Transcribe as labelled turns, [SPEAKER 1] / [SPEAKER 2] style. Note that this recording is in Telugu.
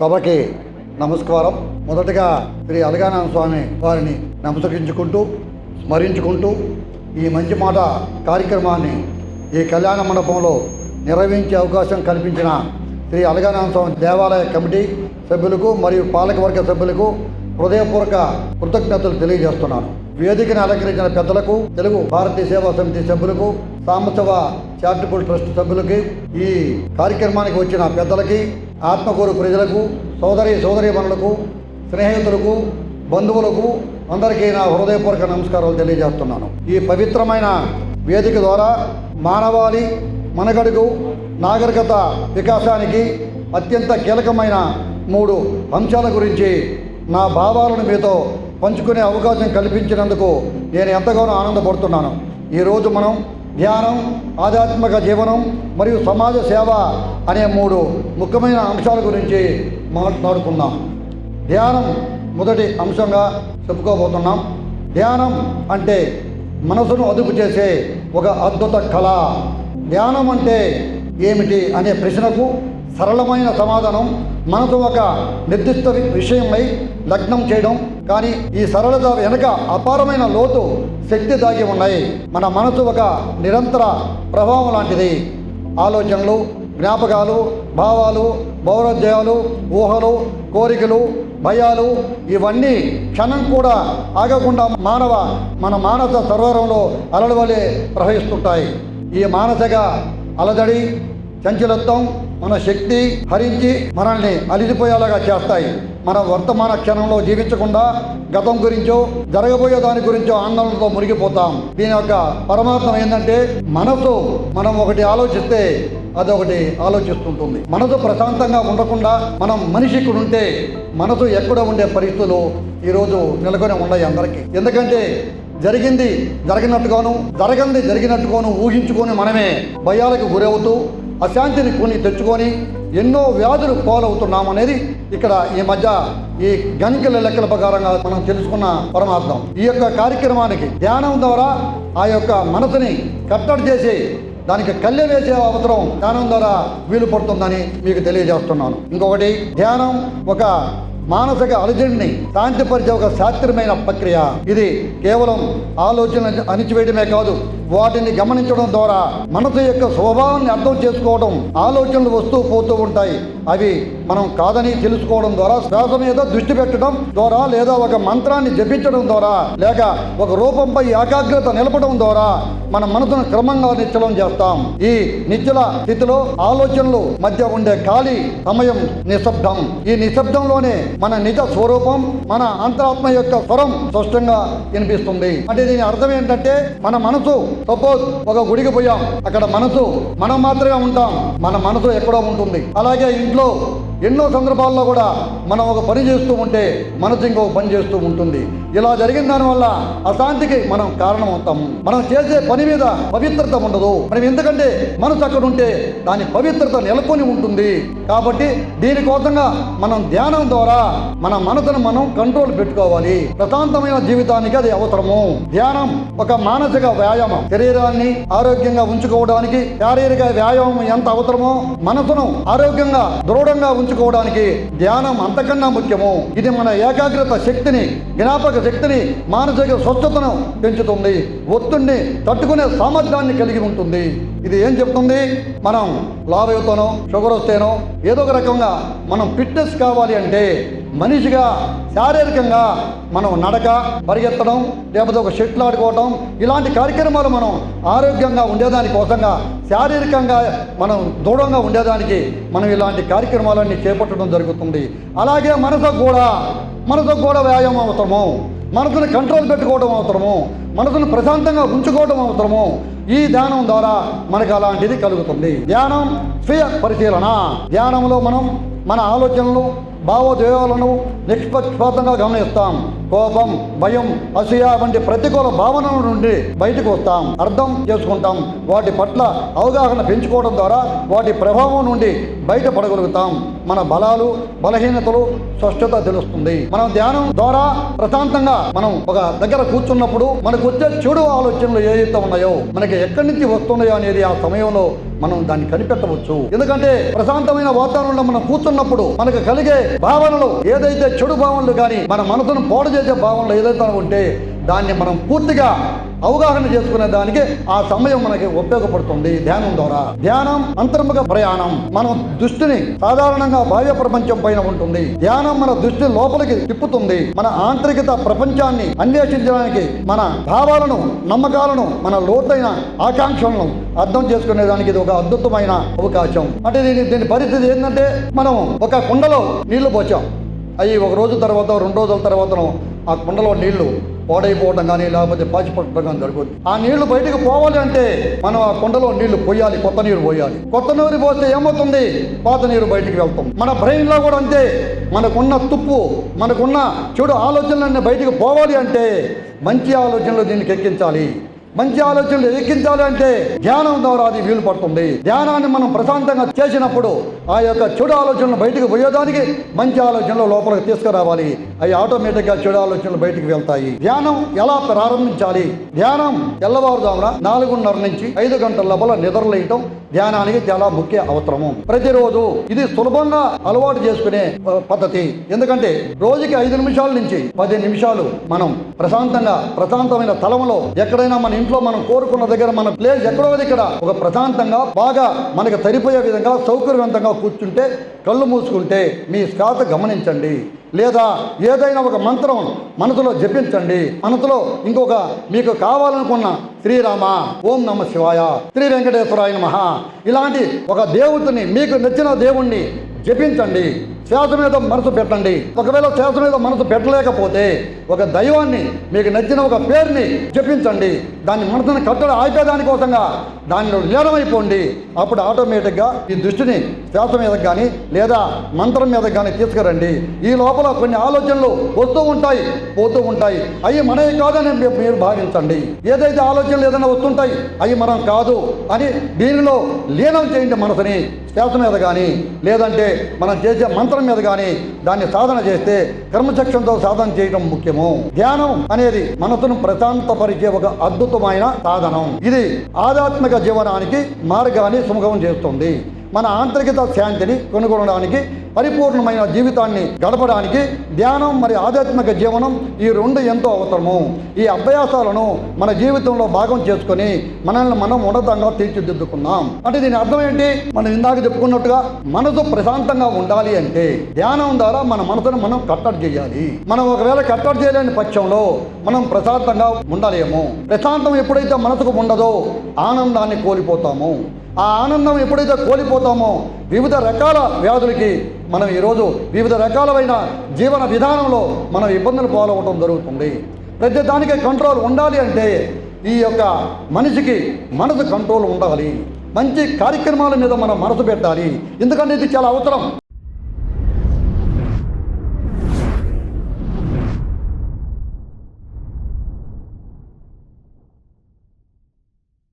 [SPEAKER 1] సభకి నమస్కారం. మొదటగా శ్రీ అలగానంద స్వామి వారిని నమస్కరించుకుంటూ స్మరించుకుంటూ ఈ మంచి మాట కార్యక్రమాన్ని ఈ కళ్యాణ మండపంలో నిర్వహించే అవకాశం కల్పించిన శ్రీ అలగానంద స్వామి దేవాలయ కమిటీ సభ్యులకు మరియు పాలకవర్గ సభ్యులకు హృదయపూర్వక కృతజ్ఞతలు తెలియజేస్తున్నాను. వేదికను అలంకరించిన పెద్దలకు తెలుగు భారతీయ సేవా సమితి సభ్యులకు సాంబశివ చారిటబుల్ ట్రస్ట్ సభ్యులకి ఈ కార్యక్రమానికి వచ్చిన పెద్దలకి ఆత్మకూరు ప్రజలకు సోదరి సోదరీమణులకు స్నేహితులకు బంధువులకు అందరికీ నా హృదయపూర్వక నమస్కారాలు తెలియజేస్తున్నాను. ఈ పవిత్రమైన వేదిక ద్వారా మానవాళి మనగడుగు నాగరికత వికాసానికి అత్యంత కీలకమైన మూడు అంశాల గురించి నా భావాలను మీతో పంచుకునే అవకాశం కల్పించినందుకు నేను ఎంతగానో ఆనందపడుతున్నాను. ఈరోజు మనం ధ్యానం ఆధ్యాత్మిక జీవనం మరియు సమాజ సేవ అనే మూడు ముఖ్యమైన అంశాల గురించి మాట్లాడుకుందాం. ధ్యానం మొదటి అంశంగా చెప్పుకోబోతున్నాం. ధ్యానం అంటే మనసును అదుపు చేసే ఒక అద్భుత కళ. ధ్యానం అంటే ఏమిటి అనే ప్రశ్నకు సరళమైన సమాధానం మనసు ఒక నిర్దిష్ట విషయంపై విషయమై లగ్నం చేయడం. కానీ ఈ సరళత వెనుక అపారమైన లోతు శక్తి దాగి ఉన్నాయి. మన మనసు ఒక నిరంతర ప్రభావం లాంటిది. ఆలోచనలు జ్ఞాపకాలు భావాలు భావోద్వేగాలు ఊహలు కోరికలు భయాలు ఇవన్నీ క్షణం కూడా ఆగకుండా మానవ మన మానస సరోవరంలో అలడవలే ప్రవహిస్తుంటాయి. ఈ మానసిక అలజడి చంచలత్వం మన శక్తి హరించి మనల్ని అలిసిపోయేలాగా చేస్తాయి. మన వర్తమాన క్షణంలో జీవించకుండా గతం గురించో జరగబోయే దాని గురించో ఆందోళనతో మునిగిపోతాం దీని యొక్క పరమార్థం ఏంటంటే మనసు మనం ఒకటి ఆలోచిస్తే అదొకటి ఆలోచిస్తుంటుంది. మనసు ప్రశాంతంగా ఉండకుండా మనం మనిషి ఇక్కడ ఉంటే మనసు ఎక్కడ ఉండే పరిస్థితులు ఈరోజు నెలకొని ఉన్నాయి అందరికీ. ఎందుకంటే జరిగింది జరిగినట్టుగాను జరగంది జరిగినట్టుగాను ఊహించుకొని మనమే భయాలకు గురవుతూ అశాంతిని కొని తెచ్చుకొని ఎన్నో వ్యాధులు పాలవుతున్నామనేది ఇక్కడ ఈ మధ్య ఈ గణికల లెక్కల ప్రకారంగా మనం తెలుసుకున్న పరమార్థం. ఈ యొక్క కార్యక్రమానికి ధ్యానం ద్వారా ఆ యొక్క మనసుని కట్టడి చేసి దానికి కళ్ళె వేసే అవసరం ధ్యానం ద్వారా వీలు పడుతుందని మీకు తెలియజేస్తున్నాను. ఇంకొకటి ధ్యానం ఒక మానసిక అలజడిని శాంతిపరిచే ఒక శాస్త్రమైన ప్రక్రియ. ఇది కేవలం ఆలోచన అణిచివేయడమే కాదు వాటిని గమనించడం ద్వారా మనసు యొక్క స్వభావాన్ని అర్థం చేసుకోవడం ఆలోచనలు వస్తూ పోతూ ఉంటాయి. అవి మనం కాదని తెలుసుకోవడం ద్వారా శ్వాస మీద దృష్టి పెట్టడం ద్వారా లేదా ఒక మంత్రాన్ని జపించడం ద్వారా లేక ఒక రూపంపై ఏకాగ్రత నిలపడం ద్వారా మన మనసును క్రమంగా నిశ్చలం చేస్తాం. ఈ నిశ్చల స్థితిలో ఆలోచనలు మధ్య ఉండే ఖాళీ సమయం నిశ్శబ్దం. ఈ నిశ్శబ్దంలోనే మన నిజ స్వరూపం మన అంతరాత్మ యొక్క స్వరం స్పష్టంగా వినిపిస్తుంది. అంటే దీని అర్థం ఏంటంటే మన మనసు సపోజ్ ఒక గుడికి పోయాం. అక్కడ మనసు మనం మాత్రమే ఉంటాం. మన మనసు ఎక్కడో ఉంటుంది. అలాగే ఇంట్లో ఎన్నో సందర్భాల్లో కూడా మనం ఒక పని చేస్తూ ఉంటే మనసు ఇంకో పని చేస్తూ ఉంటుంది. ఇలా జరిగిన దానివల్ల అశాంతికి మనం కారణం అవుతాము మనం చేసే పని మీద పవిత్రత ఉండదు. మనం ఎందుకంటే మనసు అక్కడ ఉంటే దాని పవిత్రత నెలకొని ఉంటుంది. కాబట్టి దీనికోసంగా మనం ధ్యానం ద్వారా మన మనసును మనం కంట్రోల్ పెట్టుకోవాలి. ప్రశాంతమైన జీవితానికి అది అవసరము. ధ్యానం ఒక మానసిక వ్యాయామం. శరీరాన్ని ఆరోగ్యంగా ఉంచుకోవడానికి శారీరక వ్యాయామం ఎంత అవసరమో మనసును ఆరోగ్యంగా దృఢంగా ఉంచుకోవడానికి ధ్యానం అంతకన్నా ముఖ్యము. ఇది మన ఏకాగ్రత శక్తిని జ్ఞాపక శక్తిని మానసిక స్వచ్ఛతను పెంచుతుంది. ఒత్తిడిని తట్టుకునే సామర్థ్యాన్ని కలిగి ఉంటుంది. ఇది ఏం చెప్తుంది? మనం లావ్ అవుతానో షుగర్ వస్తేనో ఏదో ఒక రకంగా మనం ఫిట్నెస్ కావాలి అంటే మనిషిగా శారీరకంగా మనం నడక పరిగెత్తడం లేకపోతే ఒక షెట్లు ఆడుకోవడం ఇలాంటి కార్యక్రమాలు మనం ఆరోగ్యంగా ఉండేదాని కోసంగా శారీరకంగా మనం దృఢంగా ఉండేదానికి మనం ఇలాంటి కార్యక్రమాలన్నీ చేపట్టడం జరుగుతుంది. అలాగే మనసు కూడా మనసుకు కూడా వ్యాయామం అవసరము మనసుని కంట్రోల్ పెట్టుకోవడం అవసరము మనసును ప్రశాంతంగా ఉంచుకోవడం అవసరము. ఈ ధ్యానం ద్వారా మనకు అలాంటిది కలుగుతుంది. ధ్యానం స్వీయ పరిశీలన. ధ్యానంలో మనం మన ఆలోచనలు భావోద్వేగాలను నిష్పక్షపాతంగా గమనిస్తాం. కోపం భయం అసూయ వంటి ప్రతికూల భావనల నుండి బయటకు వస్తాం. అర్థం చేసుకుంటాం. వాటి పట్ల అవగాహన పెంచుకోవడం ద్వారా వాటి ప్రభావం నుండి బయటపడగలుగుతాం. మన బలాలు బలహీనతలు స్పష్టత తెలుస్తుంది. మనం ధ్యానం ద్వారా ప్రశాంతంగా మనం ఒక దగ్గర కూర్చున్నప్పుడు మనకు వచ్చే చెడు ఆలోచనలు ఏదైతే ఉన్నాయో మనకి ఎక్కడి నుంచి వస్తున్నాయో అనేది ఆ సమయంలో మనం దాన్ని కనిపెట్టవచ్చు. ఎందుకంటే ప్రశాంతమైన వాతావరణంలో మనం కూర్చున్నప్పుడు మనకు కలిగే భావనలు ఏదైతే చెడు భావనలు కానీ మన మనసును పాడు చేసే భావనలు ఏదైతే ఉంటే దాన్ని మనం పూర్తిగా అవగాహన చేసుకునే దానికి ఆ సమయం మనకి ఉపయోగపడుతుంది ధ్యానం ద్వారా. ధ్యానం అంతర్ముఖ ప్రయాణం. మనం దృష్టిని సాధారణంగా బాహ్య ప్రపంచం పైన ఉంటుంది. ధ్యానం మన దృష్టి లోపలికి తిప్పుతుంది. మన ఆంతరికత ప్రపంచాన్ని అన్వేషించడానికి మన భావాలను నమ్మకాలను మన లోతైన ఆకాంక్షలను అర్థం చేసుకునేదానికి ఇది ఒక అద్భుతమైన అవకాశం. అంటే దీని దీని పరిస్థితి ఏంటంటే మనం ఒక కుండలో నీళ్ళు పోచాం. అవి ఒక రోజు తర్వాత రెండు రోజుల తర్వాత ఆ కుండలో నీళ్ళు పాడైపోవడం కానీ లేకపోతే పాచిపట్టడం కానీ జరుగుతుంది ఆ నీళ్ళు బయటకు పోవాలి అంటే మనం ఆ కొండలో నీళ్ళు పోయాలి కొత్త నీరు పోయాలి. కొత్త నీరు పోస్తే ఏమవుతుంది? పాత నీరు బయటికి వెళ్తాం. మన బ్రెయిన్లో కూడా అంతే. మనకున్న తుప్పు మనకున్న చెడు ఆలోచనలన్నీ బయటికి పోవాలి అంటే మంచి ఆలోచనలు దీనికి ఎక్కించాలి. మంచి ఆలోచనలు ఎక్కించాలి అంటే ధ్యానం ద్వారా అది వీలు పడుతుంది. ధ్యానాన్ని మనం ప్రశాంతంగా చేసినప్పుడు ఆ యొక్క చెడు ఆలోచనలు బయటకు పోయేదానికి మంచి ఆలోచనలు లోపలికి తీసుకురావాలి. అవి ఆటోమేటిక్గా చెడు ఆలోచనలు బయటకు వెళ్తాయి. ధ్యానం ఎలా ప్రారంభించాలి? ధ్యానం తెల్లవారుజామున నాలుగున్నర నుంచి ఐదు గంటల లోపల నిద్రలేయటం ధ్యానానికి చాలా ముఖ్య అవసరము. ప్రతిరోజు ఇది సులభంగా అలవాటు చేసుకునే పద్ధతి. ఎందుకంటే రోజుకి ఐదు నిమిషాల నుంచి పది నిమిషాలు మనం ప్రశాంతంగా ప్రశాంతమైన స్థలంలో ఎక్కడైనా మన ఇంట్లో మనం కోరుకున్న దగ్గర మన ప్లేస్ ఎక్కడో ఇక్కడ ఒక ప్రశాంతంగా బాగా మనకు సరిపోయే విధంగా సౌకర్యవంతంగా కూర్చుంటే కళ్ళు మూసుకుంటే మీ శ్వాస గమనించండి. లేదా ఏదైనా ఒక మంత్రం మనసులో జపించండి. మనసులో ఇంకొక మీకు కావాలనుకున్న శ్రీరామ ఓం నమ శివాయ శ్రీ వెంకటేశ్వరాయ మహా ఇలాంటి ఒక దేవుడిని మీకు నచ్చిన దేవుణ్ణి జపించండి. శ్వాస మీద మనసు పెట్టండి. ఒకవేళ శ్వాస మీద మనసు పెట్టలేకపోతే ఒక దైవాన్ని మీకు నచ్చిన ఒక పేరుని జపించండి. దాన్ని మనసుని కట్టడం ఆపేదాని కోసంగా దానిలో లీనమైపోండి. అప్పుడు ఆటోమేటిక్గా ఈ దృష్టిని శ్వాస మీద కానీ లేదా మంత్రం మీద కానీ తీసుకురండి. ఈ లోపల కొన్ని ఆలోచనలు వస్తూ ఉంటాయి పోతూ ఉంటాయి. అవి మనవి కాదని మీరు భావించండి. ఏదైతే ఆలోచనలు ఏదైనా వస్తుంటాయి అవి మనం కాదు అని దీనిలో లీనం చేయండి మనసుని. శ్వాస మీద కానీ లేదంటే మనం చేసే మంత్రం మీద కానీ దాన్ని సాధన చేస్తే కర్మచక్షంతో సాధన చేయడం ముఖ్యము. ధ్యానం అనేది మనసును ప్రశాంతపరిచే ఒక అద్భుతం అద్భుతమైన సాధనం. ఇది ఆధ్యాత్మిక జీవనానికి మార్గాన్ని సుముఖం చేస్తుంది. మన ఆంతరికత శాంతిని కొనుగొనడానికి పరిపూర్ణమైన జీవితాన్ని గడపడానికి ధ్యానం మరి ఆధ్యాత్మిక జీవనం ఈ రెండు ఎంతో అవసరము. ఈ అభ్యాసాలను మన జీవితంలో భాగం చేసుకొని మనల్ని మనం ఉన్నతంగా తీర్చిదిద్దుకుందాం అంటే దీని అర్థం ఏంటి? మనం ఇందాక చెప్పుకున్నట్టుగా మనసు ప్రశాంతంగా ఉండాలి అంటే ధ్యానం ద్వారా మన మనసును మనం కట్టడి చేయాలి. మనం ఒకవేళ కట్టడి చేయలేని పక్షంలో మనం ప్రశాంతంగా ఉండలేము. ప్రశాంతం ఎప్పుడైతే మనసుకు ఉండదో ఆనందాన్ని కోల్పోతాము. ఆ ఆనందం ఎప్పుడైతే కోల్పోతామో వివిధ రకాల వ్యాధులకి మనం ఈరోజు వివిధ రకాలైన జీవన విధానంలో మనం ఇబ్బందులు పాలవటం జరుగుతుంది. ప్రతి దానికి కంట్రోల్ ఉండాలి అంటే ఈ యొక్క మనిషికి మనసు కంట్రోల్ ఉండాలి. మంచి కార్యక్రమాల మీద మనం మనసు పెట్టాలి. ఎందుకంటే ఇది చాలా అవసరం.